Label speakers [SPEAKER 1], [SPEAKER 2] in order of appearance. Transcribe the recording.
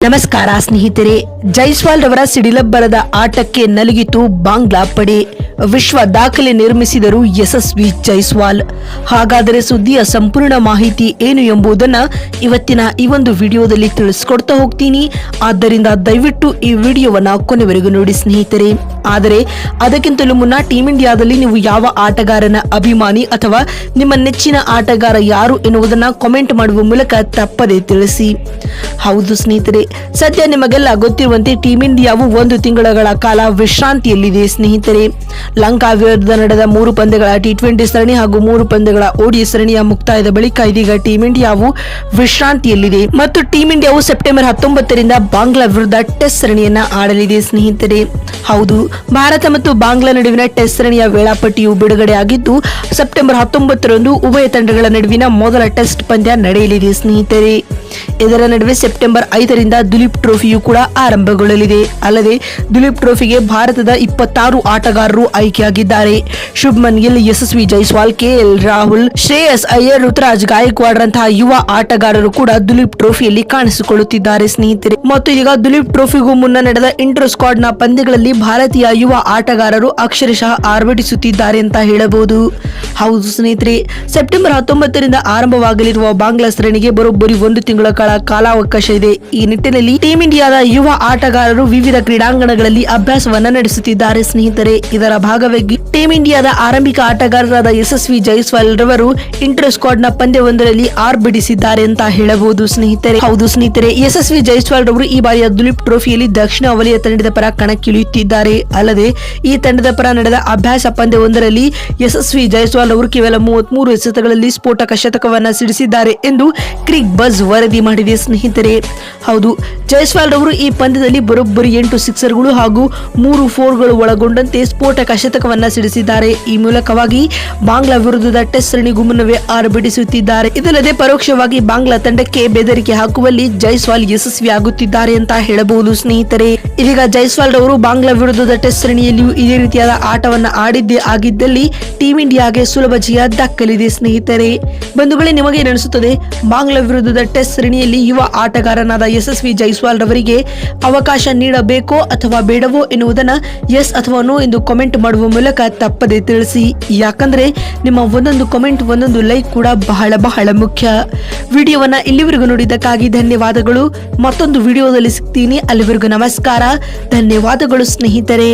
[SPEAKER 1] ನಮಸ್ಕಾರ ಸ್ನೇಹಿತರೆ ಜೈಸ್ವಾಲ್ ರವರ ಸಿಡಿಲಬ್ಬರದ ಆಟಕ್ಕೆ ನಲುಗಿತು ಬಾಂಗ್ಲಾ ಪಡೆ. ವಿಶ್ವ ದಾಖಲೆ ನಿರ್ಮಿಸಿದರು ಯಶಸ್ವಿ ಜೈಸ್ವಾಲ್. ಹಾಗಾದರೆ ಸುದ್ದಿಯ ಸಂಪೂರ್ಣ ಮಾಹಿತಿ ಏನು ಎಂಬುದನ್ನ ಇವತ್ತಿನ ಈ ಒಂದು ವಿಡಿಯೋದಲ್ಲಿ ತಿಳಿಸ್ಕೊಡ್ತಾ ಹೋಗ್ತೀನಿ. ಆದ್ದರಿಂದ ದಯವಿಟ್ಟು ಈ ವಿಡಿಯೋವನ್ನ ಕೊನೆವರೆಗೂ ನೋಡಿ ಸ್ನೇಹಿತರೆ. ಆದರೆ, ಅದಕ್ಕಿಂತಲೂ ಮುನ್ನ ಟೀಮ್ ಇಂಡಿಯಾದಲ್ಲಿ ನೀವು ಯಾವ ಆಟಗಾರನ ಅಭಿಮಾನಿ ಅಥವಾ ನಿಮ್ಮ ನೆಚ್ಚಿನ ಆಟಗಾರ ಯಾರು ಎನ್ನುವುದನ್ನ ಕಾಮೆಂಟ್ ಮಾಡುವ ಮೂಲಕ ತಪ್ಪದೆ ತಿಳಿಸಿ. ಹೌದು ಸ್ನೇಹಿತರೆ, ಸದ್ಯ ನಿಮಗೆಲ್ಲ ಗೊತ್ತಿರುವಂತೆ ಟೀಮ್ ಇಂಡಿಯಾವು ಒಂದು ತಿಂಗಳ ಕಾಲ ವಿಶ್ರಾಂತಿಯಲ್ಲಿದೆ ಸ್ನೇಹಿತರೆ. ಲಂಕಾ ವಿರುದ್ಧ ನಡೆದ ಮೂರು ಪಂದ್ಯಗಳ ಟಿ ಟ್ವೆಂಟಿ ಸರಣಿ ಹಾಗೂ ಮೂರು ಪಂದ್ಯಗಳ ಓಡಿ ಸರಣಿಯ ಮುಕ್ತಾಯದ ಬಳಿಕ ಇದೀಗ ಟೀಂ ಇಂಡಿಯಾವು ವಿಶ್ರಾಂತಿಯಲ್ಲಿದೆ. ಮತ್ತು ಟೀಂ ಇಂಡಿಯಾವು ಸೆಪ್ಟೆಂಬರ್ ಹತ್ತೊಂಬತ್ತರಿಂದ ಬಾಂಗ್ಲಾ ವಿರುದ್ಧ ಟೆಸ್ಟ್ ಸರಣಿಯನ್ನ ಆಡಲಿದೆ. ಸ್ನೇಹಿತರೆ ಹೌದು. ಭಾರತ ಮತ್ತು ಬಾಂಗ್ಲಾ ನಡುವಿನ ಟೆಸ್ಟ್ ಸರಣಿಯ ವೇಳಾಪಟ್ಟಿಯು ಬಿಡುಗಡೆಯಾಗಿದ್ದು, ಸೆಪ್ಟೆಂಬರ್ ಹತ್ತೊಂಬತ್ತರಂದು ಉಭಯ ತಂಡಗಳ ನಡುವಿನ ಮೊದಲ ಟೆಸ್ಟ್ ಪಂದ್ಯ ನಡೆಯಲಿದೆ, ಸ್ನೇಹಿತರೆ. ಇದರ ನಡುವೆ ಸೆಪ್ಟೆಂಬರ್ ಐದರಿಂದ ದುಲೀಪ್ ಟ್ರೋಫಿಯು ಕೂಡ ಆರಂಭಗೊಳ್ಳಲಿದೆ. ಅಲ್ಲದೆ, ದುಲೀಪ್ ಟ್ರೋಫಿಗೆ ಭಾರತದ ಇಪ್ಪತ್ತಾರು ಆಟಗಾರರು ಆಯ್ಕೆಯಾಗಿದ್ದಾರೆ. ಶುಭ್ಮನ್ ಗಿಲ್ ಯಶಸ್ವಿ ಜೈಸ್ವಾಲ್, ಕೆಎಲ್ ರಾಹುಲ್, ಶ್ರೇಯಸ್ ಅಯ್ಯರ್, ಋತುರಾಜ್ ಗಾಯಕ್ವಾಡ್ ರಂತಹ ಯುವ ಆಟಗಾರರು ಕೂಡ ದುಲೀಪ್ ಟ್ರೋಫಿಯಲ್ಲಿ ಕಾಣಿಸಿಕೊಳ್ಳುತ್ತಿದ್ದಾರೆ, ಸ್ನೇಹಿತರೆ. ಮತ್ತು ಈಗ ದುಲೀಪ್ ಟ್ರೋಫಿಗೂ ಮುನ್ನ ನಡೆದ ಇಂಟರ್ ಸ್ಕ್ವಾಡ್ನ ಪಂದ್ಯಗಳಲ್ಲಿ ಭಾರತೀಯ ಯುವ ಆಟಗಾರರು ಅಕ್ಷರಶಃ ಆರ್ಭಟಿಸುತ್ತಿದ್ದಾರೆ ಅಂತ ಹೇಳಬಹುದು. ಹೌದು ಸ್ನೇಹಿತರೆ, ಸೆಪ್ಟೆಂಬರ್ ಹತ್ತೊಂಬತ್ತರಿಂದ ಆರಂಭವಾಗಲಿರುವ ಬಾಂಗ್ಲಾ ಸರಣಿಗೆ ಬರೋಬ್ಬರಿ ಒಂದು ತಿಂಗಳ ಕಾಲ ಕಾಲಾವಕಾಶ ಇದೆ. ಈ ನಿಟ್ಟಿನಲ್ಲಿ ಟೀಂ ಇಂಡಿಯಾದ ಯುವ ಆಟಗಾರರು ವಿವಿಧ ಕ್ರೀಡಾಂಗಣಗಳಲ್ಲಿ ಅಭ್ಯಾಸವನ್ನ ನಡೆಸುತ್ತಿದ್ದಾರೆ ಸ್ನೇಹಿತರೆ. ಇದರ ಭಾಗವಾಗಿ ಟೀಮ್ ಇಂಡಿಯಾದ ಆರಂಭಿಕ ಆಟಗಾರರಾದ ಯಶಸ್ವಿ ಜೈಸ್ವಾಲ್ ರವರು ಇಂಟರ್ ಸ್ಕ್ವಾಡ್ನ ಪಂದ್ಯವೊಂದರಲ್ಲಿ ಆರ್ಭಟಿಸಿದ್ದಾರೆ ಅಂತ ಹೇಳಬಹುದು ಸ್ನೇಹಿತರೆ. ಹೌದು ಸ್ನೇಹಿತರೆ, ಯಶಸ್ವಿ ಜೈಸ್ವಾಲ್ ರವರು ಈ ಬಾರಿಯ ದುಲೀಪ್ ಟ್ರೋಫಿಯಲ್ಲಿ ದಕ್ಷಿಣ ವಲಯ ತಂಡದ ಪರ ಕಣಕ್ಕಿಳಿಯುತ್ತಿದ್ದಾರೆ. ಅಲ್ಲದೆ, ಈ ತಂಡದ ಪರ ನಡೆದ ಅಭ್ಯಾಸ ಪಂದ್ಯವೊಂದರಲ್ಲಿ ಯಶಸ್ವಿ ಜೈಸ್ವಾಲ್ ಅವರು ಕೇವಲ ಮೂವತ್ಮೂರು ಎಸೆತಗಳಲ್ಲಿ ಸ್ಫೋಟಕ ಶತಕವನ್ನು ಸಿಡಿಸಿದ್ದಾರೆ ಎಂದು ಕ್ರಿಕ್ ಬಜ್ ವರದಿ ಮಾಡಿದೆ ಸ್ನೇಹಿತರೆ. ಹೌದು, ಜೈಸ್ವಾಲ್ ರವರು ಈ ಪಂದ್ಯದಲ್ಲಿ ಬರೋಬ್ಬರಿ ಎಂಟು ಸಿಕ್ಸರ್ಗಳು ಹಾಗೂ ಮೂರು ಫೋರ್ಗಳು ಒಳಗೊಂಡಂತೆ ಸ್ಫೋಟಕ ಶತಕವನ್ನ ಸಿಡಿಸಿದ್ದಾರೆ. ಈ ಮೂಲಕವಾಗಿ ಬಾಂಗ್ಲಾ ವಿರುದ್ಧದ ಟೆಸ್ಟ್ ಸರಣಿಗೂ ಮುನ್ನವೇ ಆರ್ಭಟಿಸುತ್ತಿದ್ದಾರೆ ಇದಲ್ಲದೆ, ಪರೋಕ್ಷವಾಗಿ ಬಾಂಗ್ಲಾ ತಂಡಕ್ಕೆ ಬೆದರಿಕೆ ಹಾಕುವಲ್ಲಿ ಜೈಸ್ವಾಲ್ ಯಶಸ್ವಿಯಾಗುತ್ತಿದ್ದಾರೆ ಅಂತ ಹೇಳಬಹುದು ಸ್ನೇಹಿತರೆ. ಇದೀಗ ಜೈಸ್ವಾಲ್ ರವರು ಬಾಂಗ್ಲಾ ವಿರುದ್ಧದ ಟೆಸ್ಟ್ ಸರಣಿಯಲ್ಲಿಯೂ ಇದೇ ರೀತಿಯಾದ ಆಟವನ್ನ ಆಡಿದ್ದೇ ಆಗಿದ್ದಲ್ಲಿ ಟೀಂ ಇಂಡಿಯಾಗೆ ಸುಲಭ ಜಯ ದಕ್ಕಲಿದೆ ಸ್ನೇಹಿತರೆ. ಬಂಧುಗಳೇ, ನಿಮಗೆ ಅನಿಸುತ್ತದೆ ಬಾಂಗ್ಲಾ ವಿರುದ್ಧದ ಟೆಸ್ಟ್ ಸರಣಿಯಲ್ಲಿ ಯುವ ಆಟಗಾರನಾದ ಯಶಸ್ವಿ ಜೈಸ್ವಾಲ್ ರವರಿಗೆ ಅವಕಾಶ ನೀಡಬೇಕೋ ಅಥವಾ ಬೇಡವೋ ಎನ್ನುವುದನ್ನು ಎಸ್ ಅಥವಾ ನೋ ಎಂದು ಕಾಮೆಂಟ್ ಮಾಡುವ ಮೂಲಕ ತಪ್ಪದೆ ತಿಳಿಸಿ. ಯಾಕಂದ್ರೆ, ನಿಮ್ಮ ಒಂದೊಂದು ಕಾಮೆಂಟ್ ಒಂದೊಂದು ಲೈಕ್ ಕೂಡ ಬಹಳ ಬಹಳ ಮುಖ್ಯ. ವಿಡಿಯೋವನ್ನ ಇಲ್ಲಿವರೆಗೂ ನೋಡಿದ್ದಕ್ಕಾಗಿ ಧನ್ಯವಾದಗಳು. ಮತ್ತೊಂದು ವಿಡಿಯೋದಲ್ಲಿ ಸಿಗ್ತೀನಿ. ಅಲ್ಲಿವರೆಗೂ ನಮಸ್ಕಾರ. ಧನ್ಯವಾದಗಳು ಸ್ನೇಹಿತರೆ